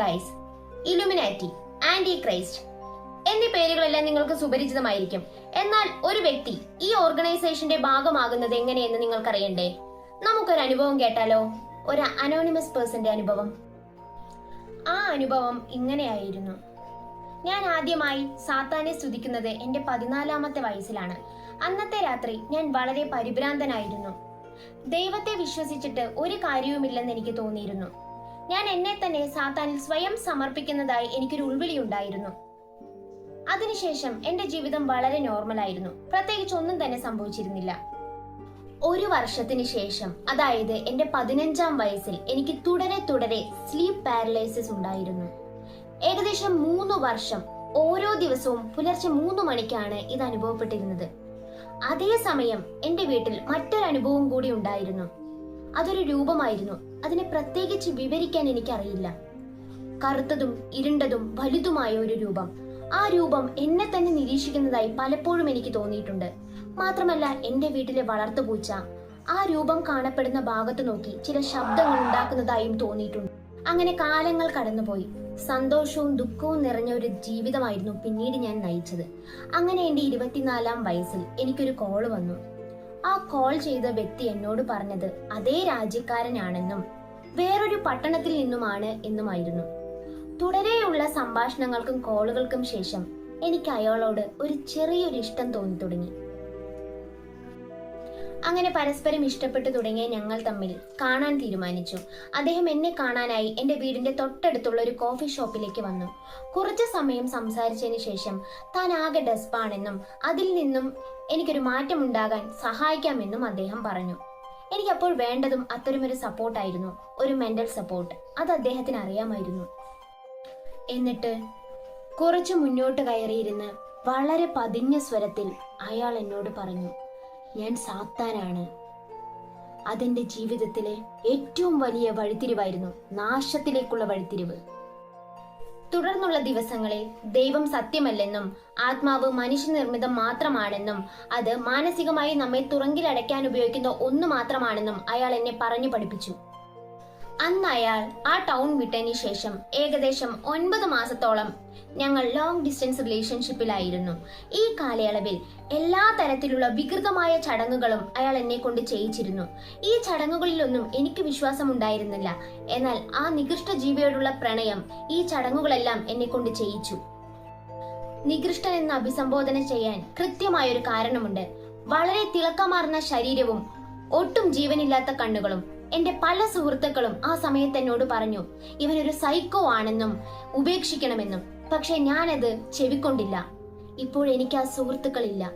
Guys Illuminati anti Christ എന്നീ പേരുകളെല്ലാം നിങ്ങൾക്ക് സുപരിചിതമായിരിക്കും. എന്നാൽ ഒരു വ്യക്തി ഈ ഓർഗനൈസേഷന്റെ ഭാഗമാകുന്നത് എങ്ങനെയെന്ന് നിങ്ങൾക്കറിയണ്ടേ? നമുക്കൊരു അനുഭവം കേട്ടാലോ? ഒരു അനോണിമസ് പേഴ്സന്റെ അനുഭവം. ആ അനുഭവം ഇങ്ങനെയായിരുന്നു. ഞാൻ ആദ്യമായി സാത്താനെ സ്തുതിക്കുന്നത് എന്റെ പതിനാലാമത്തെ വയസ്സിലാണ്. അന്നത്തെ രാത്രി ഞാൻ വളരെ പരിഭ്രാന്തനായിരുന്നു. ദൈവത്തെ വിശ്വസിച്ചിട്ട് ഒരു കാര്യവുമില്ലെന്ന് എനിക്ക് തോന്നിയിരുന്നു. ഞാൻ എന്നെ തന്നെ സാത്താനിൽ സ്വയം സമർപ്പിക്കുന്നതായി എനിക്കൊരു ഉൾവിളി ഉണ്ടായിരുന്നു. അതിനുശേഷം എന്റെ ജീവിതം വളരെ നോർമലായിരുന്നു പ്രത്യേകിച്ച് ഒന്നും തന്നെ സംഭവിച്ചിരുന്നില്ല. ഒരു വർഷത്തിന് ശേഷം അതായത് എന്റെ പതിനഞ്ചാം വയസ്സിൽ എനിക്ക് തുടരെ തുടരെ സ്ലീപ്പ് പാരലൈസിസ് ഉണ്ടായിരുന്നു. ഏകദേശം മൂന്ന് വർഷം ഓരോ ദിവസവും പുലർച്ചെ മൂന്ന് മണിക്കാണ് ഇത് അനുഭവപ്പെട്ടിരുന്നത്. അതേസമയം എന്റെ വീട്ടിൽ മറ്റൊരു അനുഭവം കൂടി ഉണ്ടായിരുന്നു. അതൊരു രൂപമായിരുന്നു. അതിനെ പ്രത്യേകിച്ച് വിവരിക്കാൻ എനിക്കറിയില്ല. കറുത്തതും ഇരുണ്ടതും വലുതുമായ ഒരു രൂപം. ആ രൂപം എന്നെ തന്നെ നിരീക്ഷിക്കുന്നതായി പലപ്പോഴും എനിക്ക് തോന്നിയിട്ടുണ്ട്. മാത്രമല്ല എന്റെ വീട്ടിലെ വളർത്തുപൂച്ച ആ രൂപം കാണപ്പെടുന്ന ഭാഗത്ത് നോക്കി ചില ശബ്ദങ്ങൾ ഉണ്ടാക്കുന്നതായും തോന്നിയിട്ടുണ്ട്. അങ്ങനെ കാലങ്ങൾ കടന്നുപോയി. സന്തോഷവും ദുഃഖവും നിറഞ്ഞ ഒരു ജീവിതമായിരുന്നു പിന്നീട് ഞാൻ നയിച്ചത്. അങ്ങനെ എന്റെ ഇരുപത്തിനാലാം വയസ്സിൽ എനിക്കൊരു കോൾ വന്നു. ആ കോൾ ചെയ്ത വ്യക്തി എന്നോട് പറഞ്ഞത് അതേ രാജ്യക്കാരനാണെന്നും വേറൊരു പട്ടണത്തിൽ നിന്നുമാണ് എന്നുമായിരുന്നു. തുടരെയുള്ള സംഭാഷണങ്ങൾക്കും കോളുകൾക്കും ശേഷം എനിക്ക് അയാളോട് ഒരു ചെറിയൊരു ഇഷ്ടം തോന്നി തുടങ്ങി. അങ്ങനെ പരസ്പരം ഇഷ്ടപ്പെട്ടു തുടങ്ങിയ ഞങ്ങൾ തമ്മിൽ കാണാൻ തീരുമാനിച്ചു. അദ്ദേഹം എന്നെ കാണാനായി എന്റെ വീടിന്റെ തൊട്ടടുത്തുള്ള ഒരു കോഫി ഷോപ്പിലേക്ക് വന്നു. കുറച്ച് സമയം സംസാരിച്ചതിന് ശേഷം താൻ ആകെ ഡെസ്പാണെന്നും അതിൽ നിന്നും എനിക്കൊരു മാറ്റമുണ്ടാകാൻ സഹായിക്കാമെന്നും അദ്ദേഹം പറഞ്ഞു. എനിക്കപ്പോൾ വേണ്ടതും അത്തരമൊരു സപ്പോർട്ടായിരുന്നു ഒരു മെന്റൽ സപ്പോർട്ട് അത് അദ്ദേഹത്തിന് അറിയാമായിരുന്നു. എന്നിട്ട് കുറച്ച് മുന്നോട്ട് കയറിയിരുന്ന് വളരെ പതിഞ്ഞ സ്വരത്തിൽ അയാൾ എന്നോട് പറഞ്ഞു. ഞാൻ സാത്താനാണ്. അതെന്റെ ജീവിതത്തിലെ ഏറ്റവും വലിയ വഴിത്തിരിവായിരുന്നു നാശത്തിലേക്കുള്ള വഴിത്തിരിവ്. തുടർന്നുള്ള ദിവസങ്ങളിൽ ദൈവം സത്യമല്ലെന്നും ആത്മാവ് മനുഷ്യനിർമ്മിതം മാത്രമാണെന്നും അത് മാനസികമായി നമ്മെ തുറങ്കിലടയ്ക്കാൻ ഉപയോഗിക്കുന്ന ഒന്ന് മാത്രമാണെന്നും അയാൾ എന്നെ പറഞ്ഞു പഠിപ്പിച്ചു. അന്ന് അയാൾ ആ ടൗൺ വിട്ടതിന് ശേഷം ഏകദേശം ഒൻപത് മാസത്തോളം ഞങ്ങൾ ലോങ് ഡിസ്റ്റൻസ് റിലേഷൻഷിപ്പിലായിരുന്നു ഈ കാലയളവിൽ എല്ലാ തരത്തിലുള്ള വികൃതമായ ചടങ്ങുകളും അയാൾ എന്നെ കൊണ്ട് ചെയ്യിച്ചിരുന്നു. ഈ ചടങ്ങുകളിലൊന്നും എനിക്ക് വിശ്വാസമുണ്ടായിരുന്നില്ല. എന്നാൽ ആ നികൃഷ്ട ജീവിയോടുള്ള പ്രണയം ഈ ചടങ്ങുകളെല്ലാം എന്നെ കൊണ്ട് ചെയ്യിച്ചു. നികൃഷ്ടൻ എന്ന് അഭിസംബോധന ചെയ്യാൻ കൃത്യമായൊരു കാരണമുണ്ട്. വളരെ തിളക്കമാർന്ന ശരീരവും ഒട്ടും ജീവനില്ലാത്ത കണ്ണുകളും എന്റെ പല സുഹൃത്തുക്കളും ആ സമയത്ത് എന്നോട് പറഞ്ഞു ഇവനൊരു സൈക്കോ ആണെന്നും ഉപേക്ഷിക്കണമെന്നും. പക്ഷെ ഞാനത് ചെവിക്കൊണ്ടില്ല. ഇപ്പോൾ എനിക്ക് ആ സുഹൃത്തുക്കളില്ല.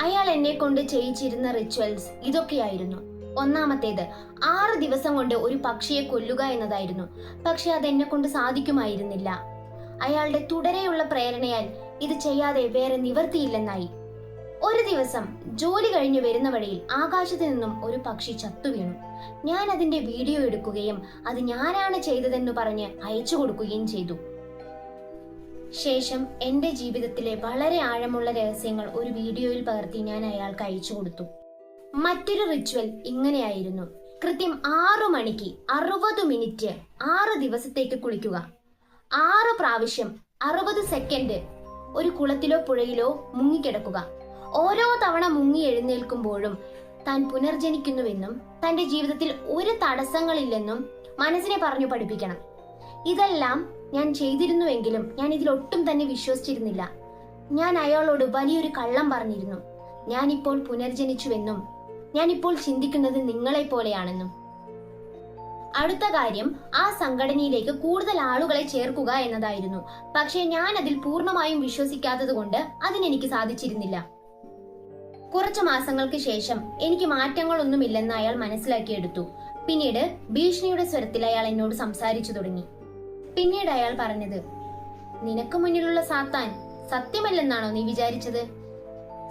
അയാൾ എന്നെ കൊണ്ട് ചെയ്യിച്ചിരുന്ന റിച്വൽസ് ഇതൊക്കെയായിരുന്നു. ഒന്നാമത്തേത് ആറ് ദിവസം കൊണ്ട് ഒരു പക്ഷിയെ കൊല്ലുക എന്നതായിരുന്നു. പക്ഷെ അത് എന്നെ കൊണ്ട് സാധിക്കുമായിരുന്നില്ല. അയാളുടെ തുടരെയുള്ള പ്രേരണയാൽ ഇത് ചെയ്യാതെ വേറെ നിവർത്തിയില്ലെന്നായി. ഒരു ദിവസം ജോലി കഴിഞ്ഞു വരുന്ന വഴിയിൽ ആകാശത്ത് നിന്നും ഒരു പക്ഷി ചത്തു വീണു. ഞാൻ അതിന്റെ വീഡിയോ എടുക്കുകയും അത് ഞാനാണ് ചെയ്തതെന്ന് പറഞ്ഞ് അയച്ചു കൊടുക്കുകയും ചെയ്തു. ശേഷം എന്റെ ജീവിതത്തിലെ വളരെ ആഴമുള്ള രഹസ്യങ്ങൾ ഒരു വീഡിയോയിൽ പകർത്തി ഞാൻ അയാൾക്ക് അയച്ചു കൊടുത്തു. മറ്റൊരു റിച്വൽ ഇങ്ങനെയായിരുന്നു. കൃത്യം ആറു മണിക്ക് അറുപത് മിനിറ്റ് ആറ് ദിവസത്തേക്ക് കുളിക്കുക. ആറ് പ്രാവശ്യം അറുപത് സെക്കൻഡ് ഒരു കുളത്തിലോ പുഴയിലോ മുങ്ങിക്കിടക്കുക. ഓരോ തവണ മുങ്ങി എഴുന്നേൽക്കുമ്പോഴും താൻ പുനർജനിക്കുന്നുവെന്നും തന്റെ ജീവിതത്തിൽ ഒരു തടസ്സങ്ങളില്ലെന്നും മനസ്സിനെ പറഞ്ഞു പഠിപ്പിക്കണം. ഇതെല്ലാം ഞാൻ ചെയ്തിരുന്നുവെങ്കിലും ഞാൻ ഇതിൽ ഒട്ടും തന്നെ വിശ്വസിച്ചിരുന്നില്ല. ഞാൻ അയാളോട് വലിയൊരു കള്ളം പറഞ്ഞിരുന്നു. ഞാനിപ്പോൾ പുനർജനിച്ചുവെന്നും ഞാനിപ്പോൾ ചിന്തിക്കുന്നത് നിങ്ങളെ പോലെയാണെന്നും അടുത്ത കാര്യം ആ സംഘടനയിലേക്ക് കൂടുതൽ ആളുകളെ ചേർക്കുക എന്നതായിരുന്നു. പക്ഷേ ഞാൻ അതിൽ പൂർണമായും വിശ്വസിക്കാത്തത് കൊണ്ട് അതിനെനിക്ക് സാധിച്ചിരുന്നില്ല. കുറച്ചു മാസങ്ങൾക്ക് ശേഷം എനിക്ക് മാറ്റങ്ങളൊന്നുമില്ലെന്ന് അയാൾ മനസ്സിലാക്കിയെടുത്തു. പിന്നീട് ഭീഷണിയുടെ സ്വരത്തിൽ അയാൾ എന്നോട് സംസാരിച്ചു തുടങ്ങി. പിന്നീട് അയാൾ പറഞ്ഞത് നിനക്ക് മുന്നിലുള്ള സാത്താൻ സത്യമല്ലെന്നാണോ നീ വിചാരിച്ചത്?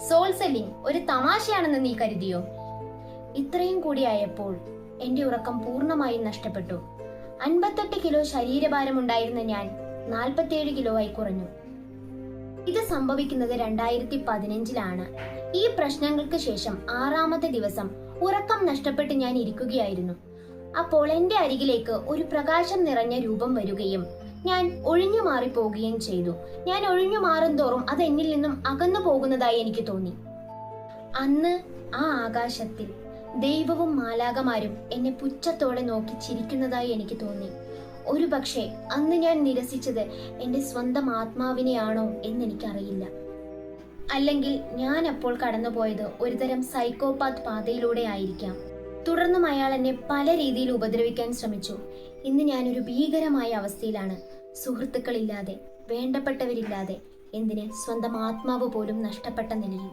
സോൾ സെല്ലിംഗ് ഒരു തമാശയാണെന്ന് നീ കരുതിയോ? ഇത്രയും കൂടി ആയപ്പോൾ എന്റെ ഉറക്കം പൂർണമായും നഷ്ടപ്പെട്ടു. അൻപത്തെട്ട് കിലോ ശരീരഭാരമുണ്ടായിരുന്ന ഞാൻ നാൽപ്പത്തിയേഴ് കിലോ ആയി കുറഞ്ഞു. ഇത് സംഭവിക്കുന്നത് രണ്ടായിരത്തി പതിനഞ്ചിലാണ് ഈ പ്രശ്നങ്ങൾക്ക് ശേഷം ആറാമത്തെ ദിവസം ഉറക്കം നഷ്ടപ്പെട്ട് ഞാൻ ഇരിക്കുകയായിരുന്നു. അപ്പോൾ എന്റെ അരികിലേക്ക് ഒരു പ്രകാശം നിറഞ്ഞ രൂപം വരികയും ഞാൻ ഒഴിഞ്ഞു മാറിപ്പോവുകയും ചെയ്തു. ഞാൻ ഒഴിഞ്ഞു മാറും തോറും അത് എന്നിൽ നിന്നും അകന്നു പോകുന്നതായി എനിക്ക് തോന്നി. അന്ന് ആ ആകാശത്തിൽ ദൈവവും മാലാകമാരും എന്നെ പുച്ഛത്തോടെ നോക്കി ചിരിക്കുന്നതായി എനിക്ക് തോന്നി. ഒരു പക്ഷേ അന്ന് ഞാൻ നിരസിച്ചത് എന്റെ സ്വന്തം ആത്മാവിനെയാണോ എന്നെനിക്കറിയില്ല. അല്ലെങ്കിൽ ഞാൻ അപ്പോൾ കടന്നുപോയത് ഒരുതരം സൈക്കോപാത്ത് പാതയിലൂടെ ആയിരിക്കാം. തുടർന്നും അയാൾ എന്നെ പല രീതിയിൽ ഉപദ്രവിക്കാൻ ശ്രമിച്ചു. ഇന്ന് ഞാനൊരു ഭീകരമായ അവസ്ഥയിലാണ്. സുഹൃത്തുക്കളില്ലാതെ വേണ്ടപ്പെട്ടവരില്ലാതെ എന്തിന് സ്വന്തം ആത്മാവ് പോലും നഷ്ടപ്പെട്ട നിലയിൽ.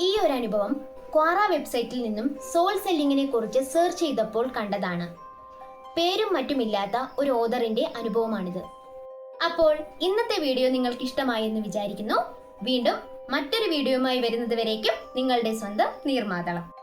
ഈ ഒരു അനുഭവം ക്വാറ വെബ്സൈറ്റിൽ നിന്നും സോൾ സെല്ലിങ്ങിനെ കുറിച്ച് സെർച്ച് ചെയ്തപ്പോൾ കണ്ടതാണ്. പേരും മറ്റുമില്ലാത്ത ഒരു ഓദറിന്റെ അനുഭവമാണിത്. അപ്പോൾ ഇന്നത്തെ വീഡിയോ നിങ്ങൾക്ക് ഇഷ്ടമായി എന്ന് വിചാരിക്കുന്നു. വീണ്ടും മറ്റൊരു വീഡിയോയുമായി വരുന്നത് വരേക്കും നിങ്ങളുടെ സ്വന്തം നീർമാതളം.